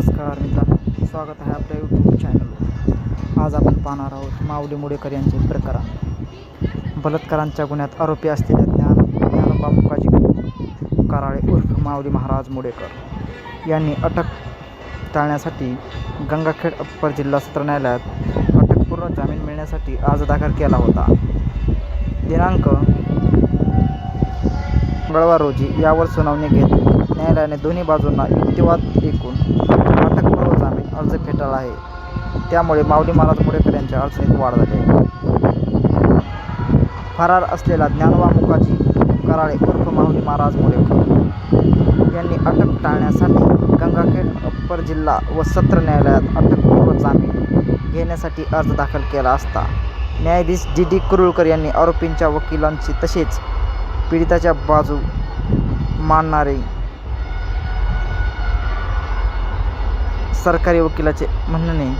नमस्कार मित्रांनो स्वागत आहे आपल्या यूट्यूब चॅनलवर आज आपण पाहणार आहोत माऊली मुडेकर यांचे प्रकरण. बलात्कारांच्या गुन्ह्यात आरोपी असलेल्या ज्ञान ज्ञानोबा मुकाजी कराळे उर्फ माऊली महाराज मुडेकर यांनी अटक टाळण्यासाठी गंगाखेड अप्पर जिल्हा सत्र न्यायालयात अटकपूर्व जामीन मिळण्यासाठी अर्ज दाखल केला होता. दिनांक मंगळवार रोजी यावर सुनावणी घेत न्यायालयाने दोन्ही बाजूंना युक्तिवाद ऐकून अटकपूर्व जामीन अर्ज फेटाळला आहे. त्यामुळे माऊली महाराज मुडेकर यांच्या अडचणीत वाढ झाली आहे. फरार असलेला ज्ञानवा मुकाजी कराळे उर्फ माऊली महाराज मुडेकर यांनी अटक टाळण्यासाठी गंगाखेड अप्पर जिल्हा व सत्र न्यायालयात अटकपूर्व जामीन घेण्यासाठी अर्ज दाखल केला असता. न्यायाधीश डी डी कुरुळकर यांनी आरोपींच्या वकिलांची तसेच पीडिताच्या बाजू मांडणारे सरकारी वकिलाचे म्हणणे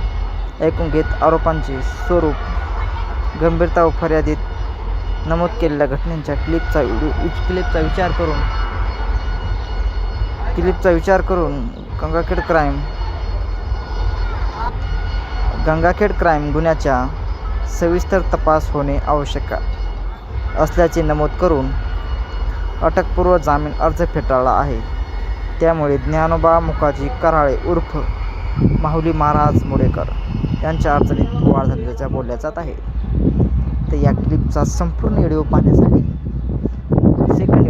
ऐकून घेत आरोपांचे स्वरूप गंभीरता व फर्यादीत नमूद केलेल्या घटनेच्या क्लिपचा क्लिपचा विचार करून क्लिपचा विचार करून गंगाखेड क्राईम गंगाखेड क्राईम गुन्ह्याच्या सविस्तर तपास होणे आवश्यक असल्याचे नमूद करून अटकपूर्व जामीन अर्ज फेटाळला आहे. त्यामुळे ज्ञानोबा मुखाजी कराळे उर्फ माहुली महाराज मुडेकर यांच्या अडचणीत वाढ झाल्याच्या बोलल्या जात आहे तर या क्लिपचा संपूर्ण व्हिडिओ पाहण्यासाठी सेकंड